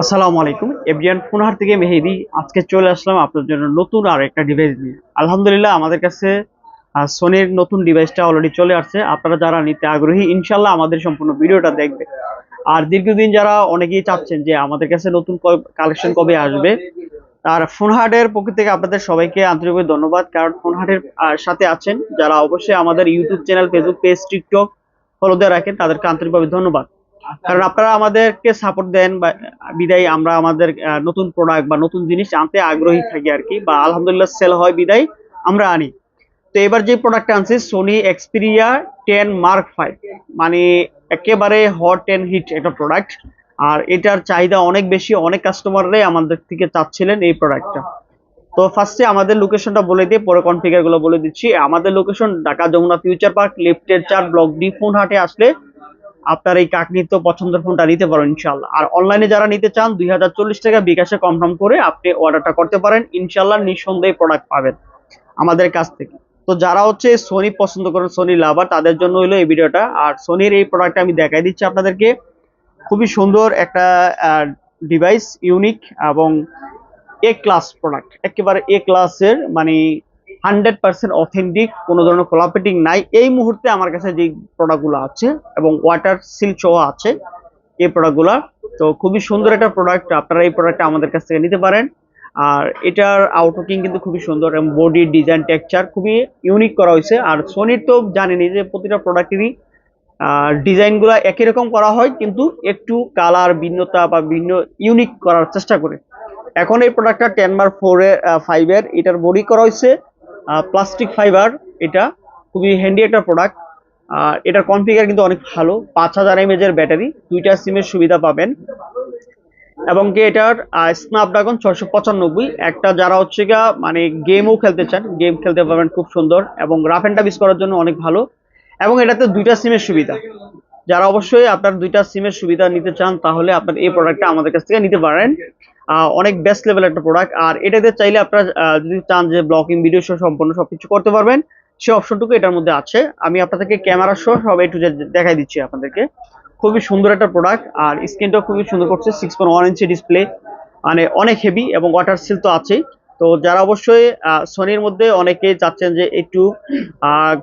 আসসালামু আলাইকুম। এফডিয়ান পুনহার থেকে মেহেদি। আজকে চলে আসলাম আপনার জন্য নতুন আর একটা ডিভাইস নিয়ে। আলহামদুলিল্লাহ, আমাদের কাছে সোনির নতুন ডিভাইসটা অলরেডি চলে আসছে। আপনারা যারা নিতে আগ্রহী ইনশাল্লাহ আমাদের সম্পূর্ণ ভিডিওটা দেখবে আর দীর্ঘদিন যারা অনেকেই চাচ্ছেন যে আমাদের কাছে নতুন কালেকশন কবে আসবে আর ফোনহাটের পক্ষ থেকে আপনাদের সবাইকে আন্তরিকভাবে ধন্যবাদ। কারণ ফোনহাটের সাথে আছেন যারা অবশ্যই আমাদের YouTube channel Facebook page TikTok follow দিয়ে রাখেন, তাদেরকে আন্তরিকভাবে ধন্যবাদ। কারণ আপনারা আমাদেরকে সাপোর্ট দেন বা বিদায় আমরা আমাদের নতুন প্রোডাক্ট বা নতুন জিনিস আনতে আগ্রহী থাকি আর কি বা আলহামদুলিল্লাহ সেল হয় বিদায় আমরা আনি। তো এবার যে প্রোডাক্টটা আনছি Sony Xperia ten mark five মানে একেবারে হট টেন হিট একটা প্রোডাক্ট আর এটার চাহিদা অনেক বেশি অনেক কাস্টমাররাই আমাদের থেকে চাচ্ছিলেন এই প্রোডাক্টটা তো ফার্স্টে আমাদের লোকেশনটা বলে দিয়ে পরে কনফিগারগুলো বলে দিচ্ছি। আমাদের location Dhaka Jamuna future park লিফটের চার ব্লক ডি ফোন হাটে আসলে আপনার এই কাকনিত্য পছন্দের ফোনটা নিতে পারেন ইনশাল্লাহ আর অনলাইনে যারা নিতে চান, দুই হাজার চল্লিশ টাকা বিকাশে কনফার্ম করে আপনি অর্ডারটা করতে পারেন। ইনশাল্লাহ নিঃসন্দেহে প্রোডাক্ট পাবেন আমাদের কাছ থেকে। তো যারা হচ্ছে সোনি পছন্দ করেন সোনি লাভার তাদের জন্য হলো এই ভিডিওটা। আর সোনির এই প্রোডাক্টটা আমি দেখাই দিচ্ছি আপনাদেরকে। খুবই সুন্দর একটা ডিভাইস ইউনিক এবং এ ক্লাস প্রোডাক্ট একেবারে এ ক্লাসের মানে হান্ড্রেড পার্সেন্ট অথেন্টিক, কোনো ধরনের কোলাপেটিং নাই। এই মুহূর্তে আমার কাছে যে প্রোডাক্টগুলো আছে এবং ওয়াটার সিল সহ আছে, এই প্রোডাক্টগুলো তো খুবই সুন্দর একটা প্রোডাক্ট আপনারা এই প্রোডাক্টটা আমাদের কাছ থেকে নিতে পারেন। আর এটার আউটলুকিং কিন্তু খুবই সুন্দর এবং বডি ডিজাইন টেক্সচার খুবই ইউনিক করা হয়েছে। আর সোনির তো জানেনি যে প্রতিটা প্রোডাক্টেরই ডিজাইনগুলো একই রকম করা হয়, কিন্তু একটু কালার ভিন্নতা বা ভিন্ন ইউনিক করার চেষ্টা করে। এখন এই প্রোডাক্টটা টেন বার ফোর এর ফাইভ এটার বডি করা হয়েছে। প্লাস্টিক ফাইবার এটা খুবই হ্যান্ডি একটা প্রোডাক্ট আর এটার কনফিগার কিন্তু অনেক ভালো, পাঁচ হাজার এমএজ এর ব্যাটারি দুইটা সিমের সুবিধা পাবেন। এবং কি এটার স্ন্যাপড্রাগন ছয়শো পঁচানব্বই, একটা যারা হচ্ছে গা মানে গেমও খেলতে চান গেম খেলতে পারবেন, খুব সুন্দর। এবং রাফ অ্যান্ড টাফ করার জন্য অনেক ভালো। এবং এটাতে দুইটা সিমের সুবিধা। যারা অবশ্যই আপনার দুইটা সিমের সুবিধা নিতে চান, তাহলে আপনার এই প্রোডাক্টটা আমাদের কাছ থেকে নিতে পারেন। অনেক বেস্ট লেভেল একটা প্রোডাক্ট আর এটাতে চাইলে আপনারা যদি চান যে ব্লকিং ভিডিও সহ সম্পূর্ণ সবকিছু করতে পারবেন সেই অপশনটুকু এটার মধ্যে আছে। আমি আপনাদেরকে ক্যামেরা সহ সব একটু দেখাই দিচ্ছি আপনাদেরকে। খুবই সুন্দর একটা প্রোডাক্ট আর স্ক্রিনটাও খুবই সুন্দর করছে six point one inch display মানে অনেক হেভি এবং ওয়াটার সিল তো আছেই। তো যারা অবশ্যই সোনির মধ্যে অনেকে চাচ্ছেন যে একটু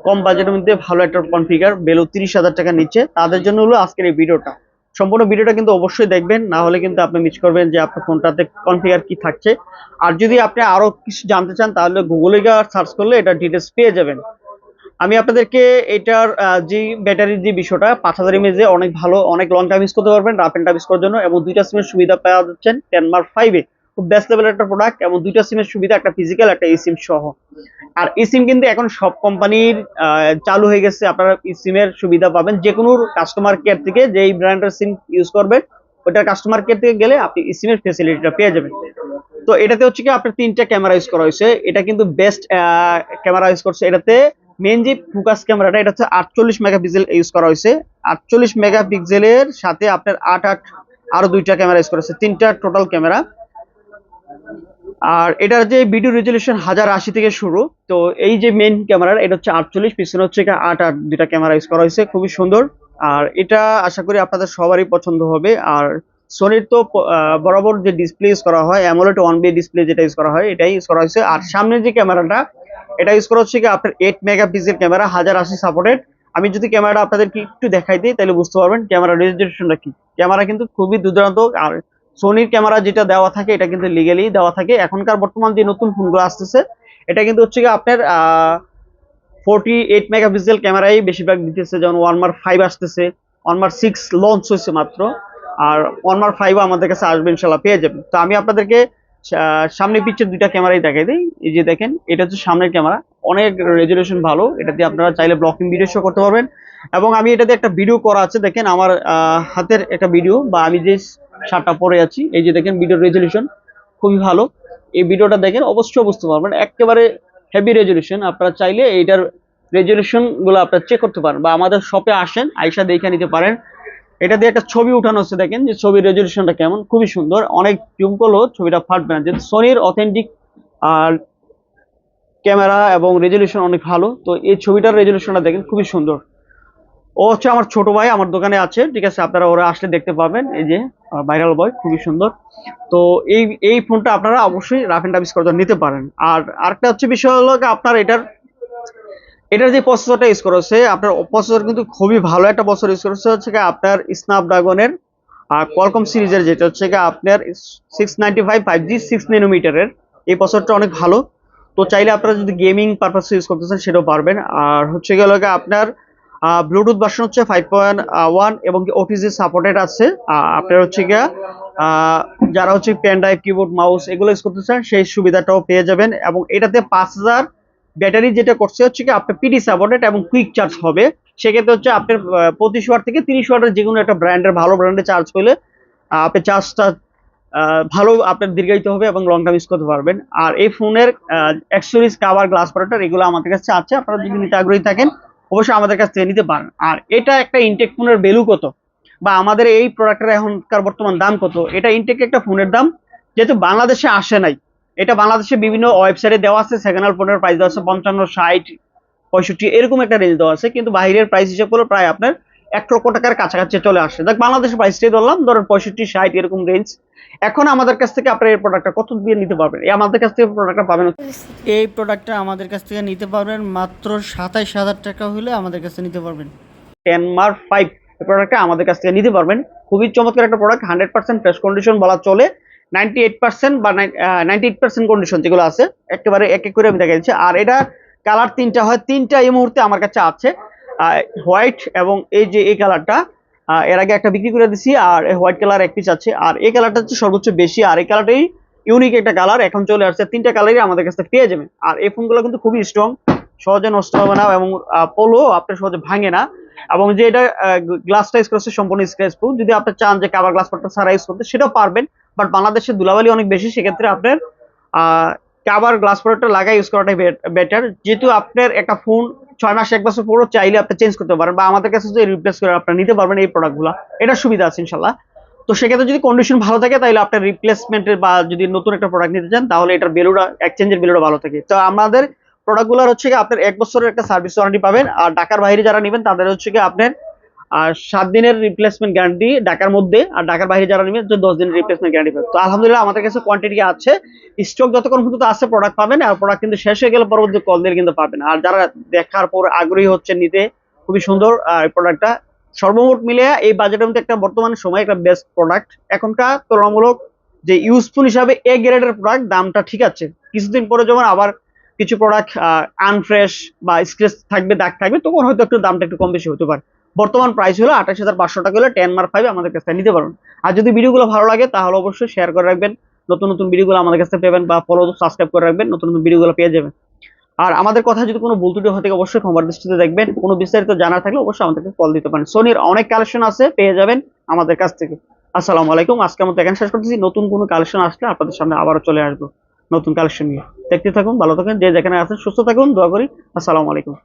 কম বাজেটের মধ্যে ভালো একটা কনফিগার বেলো তিরিশ হাজার টাকা নিচ্ছে, তাদের জন্য হলো আজকের এই ভিডিওটা। সম্পূর্ণ ভিডিওটা কিন্তু অবশ্যই দেখবেন, না হলে কিন্তু আপনি মিস করবেন যে আপনার ফোনটাতে কনফিগার কি থাকছে। আর যদি আপনি আরও কিছু জানতে চান, তাহলে গুগলে গিয়ে সার্চ করলে এটা ডিটেলস পেয়ে যাবেন। আমি আপনাদেরকে এটার যে ব্যাটারির যে বিষয়টা, পাঁচ হাজার এমএজে অনেক ভালো, অনেক লং টাইম ইউজ করতে পারবেন রাফ এন্ড টাইম ইউজ করার জন্য, এবং দুইটা সিমের সুবিধা পাওয়া যাচ্ছেন টেন মার্ক ফাইভে খুব বেস্ট লেভেলের একটা প্রোডাক্ট এবং দুইটা সিমের সুবিধা, একটা ফিজিক্যাল একটা ই সিম সহ। আর ই সিম কিন্তু এখন সব কোম্পানির চালু হয়ে গেছে। আপনারা ই সিমের সুবিধা পাবেন। যে কোনো কাস্টমার কেয়ার থেকে যে এই ব্র্যান্ডের সিম ইউজ করবেন ওটার কাস্টমার কেয়ার থেকে গেলে আপনি ই সিমের ফেসিলিটিটা পেয়ে যাবেন। তো এটাতে হচ্ছে কি, আপনার তিনটা ক্যামেরা ইউজ করা হয়েছে। এটা কিন্তু বেস্ট ক্যামেরা ইউজ করছে। এটাতে মেন যে ফোকাস ক্যামেরাটা এটা হচ্ছে আটচল্লিশ মেগাপিক্সেল ইউজ করা হয়েছে। আটচল্লিশ মেগাপিক্সেলের সাথে আপনার আট আট আরও দুইটা ক্যামেরা ইউজ করা হয়েছে। তিনটা টোটাল ক্যামেরা আর এটার যে ভিডিও রেজলিউশন হাজার আশি থেকে শুরু, তো এই যে মেন ক্যামেরার এটা হচ্ছে আটচল্লিশ, পিছনে হচ্ছে আট আট দুইটা ক্যামেরা ইউজ করা হয়েছে, খুবই সুন্দর। আর এটা আশা করি আপনাদের সবারই পছন্দ হবে। আর সোনির তো বরাবর যে ডিসপ্লে ইউজ করা হয় অ্যামোলেড ওয়ান বি ডিসপ্লে যেটা ইউজ করা হয়, এটাই ইউজ করা হয়েছে। আর সামনের যে ক্যামেরাটা এটা ইউজ করা হচ্ছে কি আপনার এইট মেগা মেগাপিক্সেল ক্যামেরা হাজার আশি সাপোর্টেড আমি যদি ক্যামেরাটা আপনাদেরকে একটু দেখাই দিই, তাহলে বুঝতে পারবেন ক্যামেরা রেজলিউশনটা কি। ক্যামেরা কিন্তু খুবই দুর্দান্ত, আর সোনির ক্যামেরা যেটা দেওয়া থাকে, এটা কিন্তু লিগেলি দেওয়া থাকে। এখনকার বর্তমান যে নতুন ফোনগুলো আসতেছে, এটা কিন্তু হচ্ছে কি আপনার ফোরটি এইট মেগাপিক্সেল ক্যামেরাই বেশিরভাগ দিতেছে। যেমন ওয়ান মার্ক ফাইভ আসতেছে ওয়ান মার্ক সিক্স লঞ্চ হয়েছে মাত্র। আর ওয়ান মার্ক ফাইভ আমাদের কাছে আসবে ইনশাল্লাহ পেয়ে যাবেন। তো আমি আপনাদেরকে সামনে পিছের দুইটা ক্যামেরাই দেখাই দিই। এই যে দেখেন, এটা হচ্ছে সামনের ক্যামেরা অনেক রেজলিউশন ভালো। এটা দিয়ে আপনারা চাইলে ব্লকিং ভিডিও শো করতে পারবেন। এবং আমি এটাতে একটা ভিডিও করা আছে। দেখেন আমার হাতের একটা ভিডিও বা আমি যে শার্টটা পরে আছি। এই যে দেখেন ভিডিও রেজলিউশন খুবই ভালো। এই ভিডিওটা দেখেন অবশ্যই বুঝতে পারবেন। একেবারে হেভি রেজলিউশন আপনারা চাইলে এইটার রেজলিউশনগুলো আপনারা চেক করতে পারেন বা আমাদের শপে আসেন, আইসা দেখে নিতে পারেন। এটা দিয়ে একটা ছবি উঠানো হচ্ছে দেখেন যে ছবির রেজলিউশনটা কেমন। খুবই সুন্দর। অনেক জুম করলেও ছবিটা ফাটবে না। যেহেতু সোনির অথেন্টিক আর ক্যামেরা এবং রেজলিউশন অনেক ভালো, তো এই ছবিটার রেজলিউশনটা দেখেন খুবই সুন্দর। ও হচ্ছে আমার ছোট ভাই, আমার দোকানে আছে, ঠিক আছে? আপনারা ওরা আসলে দেখতে পাবেন। এই যে ভাইরাল বয় খুবই সুন্দর। তো এই এই ফোনটা আপনারা অবশ্যই রাফ এন্ড টাফ করে নিতে পারেন। আর আরেকটা হচ্ছে বিষয় হলো আপনার এটার এটার যে প্রসেসরটা ইউজ করেছে আপনার প্রসেসর কিন্তু খুবই ভালো একটা প্রসেসর ইউজ করেছে হচ্ছে। কি আপনার স্ন্যাপড্রাগনের আর কোয়ালকম সিরিজের যেটা হচ্ছে কি আপনার six ninety five five G six নেনোমিটারের এই প্রসেসরটা অনেক ভালো। তো চাইলে আপনারা যদি গেমিং পারপাস ইউজ করতে চান, সেটাও পারবেন। আর হচ্ছে গেল আপনার ব্লুটুথ ভার্সন হচ্ছে ফাইভ পয়েন্ট ওয়ান এবং ওটিজি সাপোর্টেড আছে। আপনার হচ্ছে গিয়া যারা হচ্ছে পেন ড্রাইভ কিবোর্ড মাউস এগুলো ইউজ করতে চান সেই সুবিধাটাও পেয়ে যাবেন। এবং এটাতে পাঁচ হাজার ব্যাটারি যেটা করছে হচ্ছে কি আপনার পিডি সাপোর্টেড এবং কুইক চার্জ হবে। সেক্ষেত্রে হচ্ছে আপনার পঁচিশ ওয়াট থেকে তিরিশ ওয়াটের যে কোনো একটা ব্র্যান্ডের ভালো ব্র্যান্ডের চার্জ পেলে আহ, আপনি চার্জটা ভালো আপনার দীর্ঘায়িত হবে এবং লং টাইম ইউজ করতে পারবেন। আর এই ফোনের অ্যাক্সেসরিজ কাভার গ্লাস প্রোটেক্টর এগুলো আমাদের কাছে আছে। আপনারা যদি নিতে আগ্রহী থাকেন অবশ্যই আমাদের কাছ থেকে নিতে পারেন। আর এটা একটা ইনটেক ফোনের ভ্যালু কত? বা আমাদের এই প্রোডাক্টের এখনকার বর্তমান দাম কত? এটা ইনটেক একটা ফোনের দাম, যেহেতু বাংলাদেশে আসে নাই। এটা বাংলাদেশে বিভিন্ন ওয়েবসাইটে দেওয়া আছে সেকেন্ড হ্যান্ড ফোনের প্রাইস দেওয়া আছে, পঞ্চান্ন, ষাট, পঁয়ষট্টি, এরকম একটা রেঞ্জ দেওয়া আছে। কিন্তু বাইরের প্রাইস হিসেবে করলে প্রায় আপনার এক লক্ষ টাকার কাছাকাছি চলে আসে দেখ বাংলাদেশের প্রাইসটাই ধরলাম ধরেন পঁয়ষট্টি ষাট এরকম রেঞ্জ এখন আমাদের কাছ থেকে আপনার এই প্রোডাক্টটা কত দিয়ে নিতে পারবেন? এই আমাদের কাছ থেকে প্রোডাক্টটা পাবেন এই প্রোডাক্টটা আমাদের কাছ থেকে নিতে পারবেন মাত্র সাতাইশ হাজার টাকা হলে আমাদের কাছে নিতে পারবেন। টেন মার্ক ফাইভ এই প্রোডাক্টটা আমাদের কাছ থেকে নিতে পারবেন। খুবই চমৎকার একটা product hundred percent fresh condition বলা চলে। নাইনটি এইট পার্সেন্ট বা নাইনটি এইট পার্সেন্ট কন্ডিশন যেগুলো আছে একেবারে এক এক করে আমি দেখা দিচ্ছি। আর এটা কালার তিনটা হয় তিনটা এই মুহূর্তে আমার কাছে আছে। হোয়াইট এবং এই যে এই কালারটা এর আগে একটা বিক্রি করে দিছি, আর হোয়াইট কালার এক পিস আছে। আর এই কালারটা হচ্ছে সর্বোচ্চ বেশি, আর এই কালারটাই ইউনিক একটা কালার এখন চলে আসছে তিনটা কালারই আমাদের কাছে পেয়ে যাবেন। আর এই ফোনগুলো কিন্তু খুবই স্ট্রং সহজে নষ্ট হবে না এবং পোলো আপনার সহজে ভাঙে না। এবং যে এটা গ্লাসটা ইউজ করছে সম্পূর্ণ স্ক্র্যাচ প্রুফ যদি আপনি চান যে কাভার গ্লাস পার্টটা সারা ইউজ করতে, সেটাও পারবেন। বাট বাংলাদেশের ধুলাবালি অনেক বেশি, সেক্ষেত্রে আপনার কাভার গ্লাস প্রোডাক্টটা লাগাই ইউজ করাটাই বেটার যেহেতু আপনার একটা ফোন ছয় মাস, এক বছর পরও চাইলে আপনি চেঞ্জ করতে পারেন বা আমাদের কাছে যদি রিপ্লেস করে আপনারা নিতে পারবেন এই প্রোডাক্টগুলো এটা সুবিধা আছে ইনশাল্লাহ তো সেক্ষেত্রে যদি কন্ডিশন ভালো থাকে তাহলে আপনার রিপ্লেসমেন্টের বা যদি নতুন একটা প্রোডাক্ট নিতে চান, তাহলে এটার বেলুটা এক্সচেঞ্জের বেলুটা ভালো থাকে। তো আমাদের প্রোডাক্টগুলোর হচ্ছে আপনার এক বছরের একটা সার্ভিস ওয়ারেন্টি পাবেন, আর ঢাকার বাইরে যারা নেবেন, তাদের হচ্ছে আপনার আর সাত দিনের রিপ্লেসমেন্ট গ্যারান্টি ঢাকার মধ্যে, আর ঢাকার বাইরে যারা নেবেন তো দশ দিনের রিপ্লেসমেন্ট গ্যারান্টি পাবেন তো আলহামদুলিল্লাহ আমাদের কাছে কোয়ান্টিটি আছে। স্টক যতক্ষণ পর্যন্ত আছে প্রোডাক্ট পাবেন, আর প্রোডাক্ট কিন্তু শেষ হয়ে গেলে পরবর্তী কল দিলে কিন্তু পাবেন। আর যারা দেখার পর আগ্রহী হচ্ছে নিতে, খুবই সুন্দর প্রোডাক্টটা সর্বমোট মিলে এই বাজেটের মধ্যে একটা বর্তমান সময় একটা বেস্ট প্রোডাক্ট এখনকার তুলনামূলক যে ইউজফুল হিসাবে এ গ্রেডের প্রোডাক্ট দামটা ঠিক আছে। কিছুদিন পরে যখন আবার কিছু প্রোডাক্ট আনফ্রেশ বা স্ক্রেচ থাকবে, দাগ থাকবে, তখন হয়তো একটু দামটা একটু কম বেশি হতে পারে। বর্তমান প্রাইস হলো আঠাশ হাজার পাঁচশো টাকা হলে টেন মার্ক ফাইভ আমাদের কাছ নিতে পারবেন আর যদি ভিডিওগুলো ভালো লাগে, তাহলে অবশ্যই শেয়ার করে রাখবেন। নতুন নতুন ভিডিওগুলো আমাদের কাছে পেবেন বা ফলো সাবস্ক্রাইব করে রাখবেন, নতুন নতুন ভিডিওগুলো পেয়ে যাবেন। আর আমাদের কথা যদি কোনো ভুল ত্রুটি হয়ে থাকে, অবশ্যই ক্ষমার দৃষ্টিতে দেখবেন। কোনো বিস্তারিত জানার থাকলে অবশ্যই আমাদেরকে কল দিতে পারেন। সোনির অনেক কালেকশন আছে, পেয়ে যাবেন আমাদের কাছ থেকে। আসসালামু আলাইকুম। আজকে আমরা এখানে শেষ করতেছি। নতুন কোনো কালেকশন আসলে আপনাদের সামনে আবারও চলে আসব। নতুন কালেকশন নিয়ে। দেখতে থাকুন, ভালো থাকুন, যে যেখানে আছেন সুস্থ থাকুন, দোয়া করি। আসসালামু আলাইকুম।